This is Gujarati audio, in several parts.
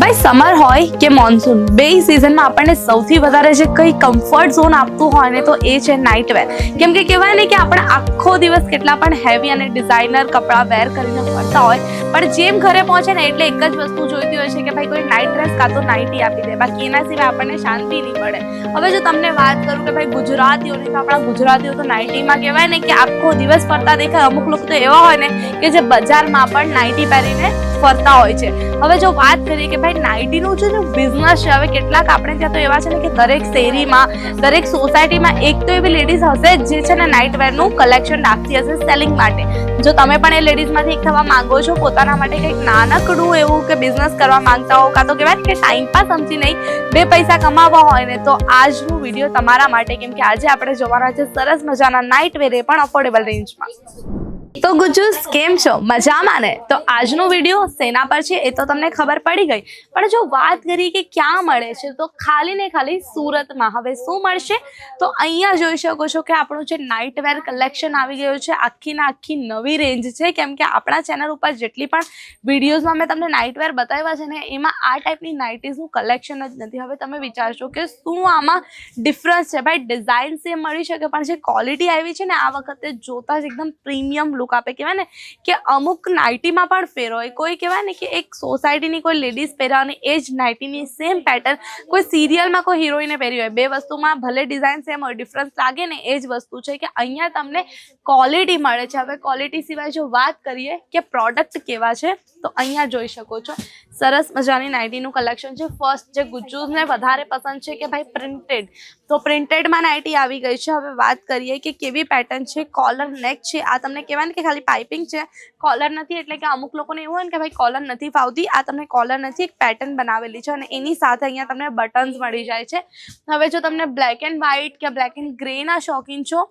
ભાઈ સમર હોય કે મોન્સૂન બે સિઝનમાં આપણને સૌથી વધારે જે કંઈ કમ્ફર્ટ ઝોન આપતું હોય ને તો એ છે નાઇટ વેર કેમ કે કહેવાય ને કે આપણે આખો દિવસ કેટલા પણ હેવી અને ડિઝાઇનર કપડાં વેર કરીને ફરતા હોય, પણ જેમ ઘરે પહોંચે ને એટલે એક જ વસ્તુ જોઈતી હોય છે કે ભાઈ, કોઈ નાઇટ ડ્રેસ કાં તો નાઇટી આપી દે. બાકી એના સિવાય આપણને શાંતિ નહીં મળે. હવે જો તમને વાત કરું કે ભાઈ, ગુજરાતીઓની, તો આપણા ગુજરાતીઓ તો નાઇટીમાં કહેવાય ને કે આખો દિવસ ફરતા દેખાય. અમુક લોકો તો એવા હોય ને કે જે બજારમાં પણ નાઇટી પહેરીને ફરતા હોય છે. હવે જો વાત કરીએ કે ભાઈ નાઇટીનું જે બિઝનેસ છે. હવે કેટલાક આપણે ત્યાં તો એવા છે ને કે દરેક શેરીમાં, દરેક સોસાયટીમાં એક તો એવી લેડીઝ હશે જ છે ને નાઇટ વેરનું કલેક્શન રાખતી હશે સેલિંગ માટે. જો તમે પણ એ લેડીઝમાંથી એક થવા માંગો છો, પોતાના માટે કંઈક નાનકડું એવું કે બિઝનેસ કરવા માંગતા હો, કાં તો કહેવાય કે ટાઈમ પાસ સમજી નહીં, બે પૈસા કમાવવા હોય ને, તો આજનું વીડિયો તમારા માટે. કેમ કે આજે આપણે જોવાના છે સરસ મજાના નાઇટ વેર એ પણ અફોર્ડેબલ રેન્જમાં તો ગુજ્જુસ કેમ છો? મજામાં ને? તો આજનો વીડિયો સેના પર છે એ તો તમને ખબર પડી ગઈ. પણ જો વાત કરીએ કે ક્યાં મળે છે, તો ખાલી ને ખાલી સુરતમાં. હવે શું મળશે? તો અહીંયા જોઈ શકો છો કે આપણું જે નાઇટ વેર કલેક્શન આવી ગયું છે, આખી ને આખી નવી રેન્જ છે. કેમ કે આપણા ચેનલ ઉપર જેટલી પણ વિડીયોઝમાં મેં તમને નાઇટ વેર બતાવ્યા છે ને, એમાં આ ટાઈપની નાઇટીઝનું કલેક્શન જ નથી. હવે તમે વિચારશો કે શું આમાં ડિફરન્સ છે? ભાઈ ડિઝાઇન સેમ મળી શકે, પણ જે ક્વોલિટી આવી છે ને, આ વખતે જોતા જ એકદમ પ્રીમિયમ લુક આપે. કહેવાય ને કે અમુક નાઇટીમાં પણ ફેર હોય. કોઈ કહેવાય ને કે એક સોસાયટીની કોઈ લેડીઝ પહેરા અને એ જ નાઇટીની સેમ પેટર્ન કોઈ સિરિયલમાં કોઈ હિરોઈને પહેરી હોય. બે વસ્તુમાં ભલે ડિઝાઇન સેમ હોય ડિફરન્સ લાગે ને એ જ વસ્તુ છે કે અહીંયા તમને ક્વોલિટી મળે છે. હવે ક્વોલિટી સિવાય જો વાત કરીએ કે પ્રોડક્ટ કેવા છે, તો અહીંયા જોઈ શકો છો. સરસ મજાની નાઇટીનું કલેક્શન છે. ફર્સ્ટ જે ગુજ્જુઝને વધારે પસંદ છે કે ભાઈ પ્રિન્ટેડ તો પ્રિન્ટેડમાં નાઇટી આવી ગઈ છે. હવે વાત કરીએ કે કેવી પેટર્ન છે કોલર નેક છે. આ તમને કહેવાય ને કે ખાલી પાઇપિંગ છે. કોલર નથી એટલે કે અમુક લોકોને એવું હોય ને કે ભાઈ કોલર નથી ફાવતી. આ તમને કોલર નથી એક પેટર્ન બનાવેલી છે અને એની સાથે અહીંયા તમને બટન્સ મળી જાય છે. હવે જો તમને બ્લેક એન્ડ વ્હાઇટ કે બ્લેક એન્ડ ગ્રેના શોખીન છો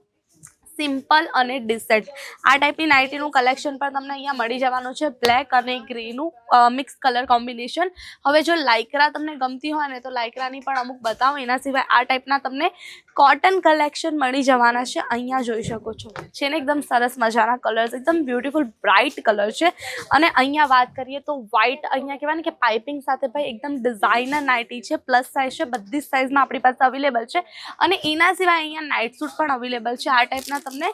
સિમ્પલ અને ડિસેટ આ ટાઈપની નાઇટીનું કલેક્શન પણ તમને અહીંયા મળી જવાનું છે. બ્લેક અને ગ્રેનું મિક્સ કલર કોમ્બિનેશન હવે જો લાઇકરા તમને ગમતી હોય ને, તો લાઇકરાની પણ અમુક બતાવો. એના સિવાય આ ટાઈપના તમને કોટન કલેક્શન મળી જવાના છે. અહીંયા જોઈ શકો છો. છે ને, એકદમ સરસ મજાના કલર્સ એકદમ બ્યુટીફુલ બ્રાઇટ કલર છે. અને અહીંયા વાત કરીએ તો વ્હાઇટ અહીંયા કહેવાય ને કે પાઇપિંગ સાથે ભાઈ એકદમ ડિઝાઇનર નાઇટી છે. પ્લસ સાઇઝ છે, બધી જ સાઇઝમાં આપણી પાસે અવેલેબલ છે. અને એના સિવાય અહીંયા નાઇટ સૂટ પણ અવેલેબલ છે. આ ટાઈપના તમને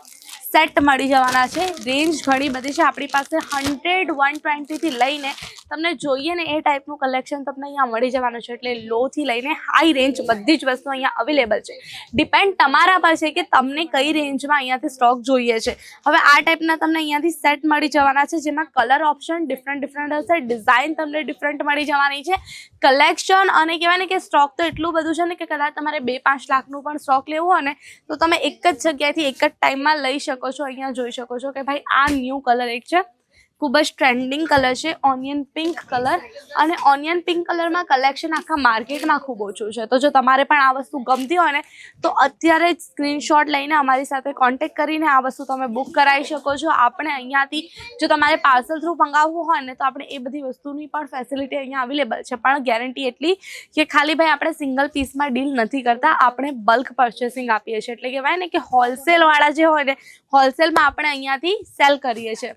સેટ મળી જવાના છે. રેન્જ ઘણી બધી છે. આપણી પાસે હંડ્રેડ વન ટ્વેન્ટીથી લઈને તમને જોઈએ ને એ ટાઈપનું કલેક્શન તમને અહીંયા મળી જવાનું છે. એટલે લોથી લઈને હાઈ રેન્જ બધી જ વસ્તુ અહીંયા અવેલેબલ છે. ડિપેન્ડ તમારા પર છે કે તમને કઈ રેન્જમાં અહીંયાથી સ્ટોક જોઈએ છે. હવે આ ટાઈપના તમને અહીંયાથી સેટ મળી જવાના છે, જેમાં કલર ઓપ્શન ડિફરન્ટ ડિફરન્ટ હશે. ડિઝાઇન તમને ડિફરન્ટ મળી જવાની છે. કલેક્શન અને કહેવાય ને કે સ્ટોક તો એટલું બધું છે ને કે કદાચ તમારે બે પાંચ લાખનું પણ સ્ટોક લેવું હોય ને, તો તમે એક જ જગ્યાએથી એક જ ટાઈમમાં લઈ શકો છો, અહીંયા જોઈ શકો છો કે ભાઈ આ ન્યૂ કલર એક છે. ખૂબ જ ટ્રેન્ડિંગ કલર છે ઓનિયન પિંક કલર અને ઓનિયન પિંક કલરમાં કલેક્શન આખા માર્કેટમાં ખૂબ ઓછું છે. તો જો તમારે પણ આ વસ્તુ ગમતી હોય ને, તો અત્યારે જ સ્ક્રીનશોટ લઈને અમારી સાથે કોન્ટેક્ટ કરીને આ વસ્તુ તમે બુક કરાવી શકો છો. આપણે અહીંયાથી જો તમારે પાર્સલ થ્રુ મંગાવવું હોય ને, તો આપણે એ બધી વસ્તુની પણ ફેસિલિટી અહીંયા અવેલેબલ છે. પણ ગેરંટી એટલી કે ખાલી ભાઈ આપણે સિંગલ પીસમાં ડીલ નથી કરતા. આપણે બલ્ક પરચેસિંગ આપીએ છીએ. એટલે કહેવાય ને કે હોલસેલવાળા જે હોય ને હોલસેલમાં આપણે અહીંયાથી સેલ કરીએ છીએ.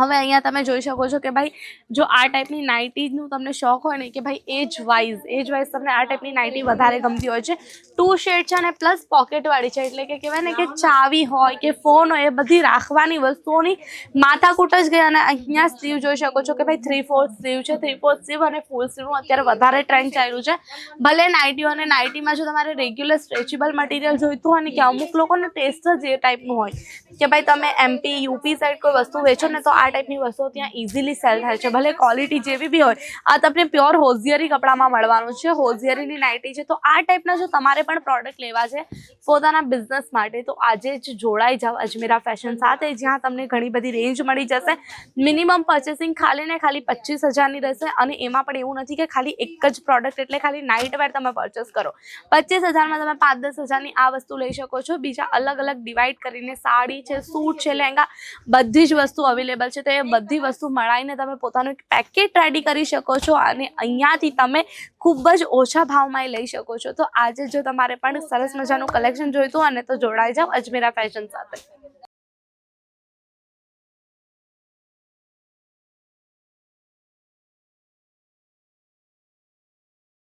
હવે અહીંયા તમે જોઈ શકો છો કે ભાઈ, જો આ ટાઈપની નાઇટીનું તમને શોખ હોય ને કે ભાઈ એજ વાઇઝ એજ વાઇઝ તમને આ ટાઈપની નાઇટી વધારે ગમતી હોય છે. ટુ શેડ છે અને પ્લસ પોકેટવાળી છે. એટલે કે કહેવાય ને કે ચાવી હોય કે ફોન હોય, એ બધી રાખવાની વસ્તુઓની માથાકૂટ જ ગઈ. અને અહીંયા સ્લીવ જોઈ શકો છો કે ભાઈ થ્રી ફોર્થ સ્લીવ છે. થ્રી ફોર્થ સ્લીવ અને ફૂલ સ્લીવનું અત્યારે વધારે ટ્રેન્ડ ચાલ્યું છે. ભલે નાઇટીઓ અને નાઇટીમાં જો તમારે રેગ્યુલર સ્ટ્રેચેબલ મટીરિયલ જોઈતું હોય ને, કે અમુક લોકોને ટેસ્ટ જ એ ટાઈપનું હોય. કે ભાઈ તમે એમપી યુપી સાઈડ કોઈ વસ્તુ વેચો ને, તો આ ટાઈપની વસ્તુઓ ત્યાં ઇઝીલી સેલ થાય છે. ભલે ક્વોલિટી જેવી બી હોય, આ તમને પ્યોર હોઝિયરી કપડામાં મળવાનું છે. હોઝિયરીની નાઇટી છે. તો આ ટાઈપના જો તમારે પણ પ્રોડક્ટ લેવા છે પોતાના બિઝનેસ માટે, તો આજે જ જોડાઈ જાઓ અજમેરા ફેશન સાથે, જ્યાં તમને ઘણી બધી રેન્જ મળી જશે. મિનિમમ પર્ચેસિંગ ખાલી ને ખાલી પચીસ હજારની રહેશે અને એમાં પણ એવું નથી કે ખાલી એક જ પ્રોડક્ટ એટલે ખાલી નાઇટ વેર તમે પરચેસ કરો. પચીસ હજારમાં તમે પાંચ દસ હજારની આ વસ્તુ લઈ શકો છો. બીજા અલગ અલગ ડિવાઈડ કરીને સાડી છે, સૂટ છે, લહેંગા, બધી જ વસ્તુ અવેલેબલ છે તો એ બધી વસ્તુ મળાઈને તમે પોતાનું એક પેકેટ રેડી કરી શકો છો અને અહીંયાથી તમે ખૂબ જ ઓછા ભાવમાં એ લઈ શકો છો. તો આજે જો તમારે પણ સરસ મજાનું કલેક્શન જોઈતું હોય ને તો જોડાઈ જાઓ અજમેરા ફેશન સાથે.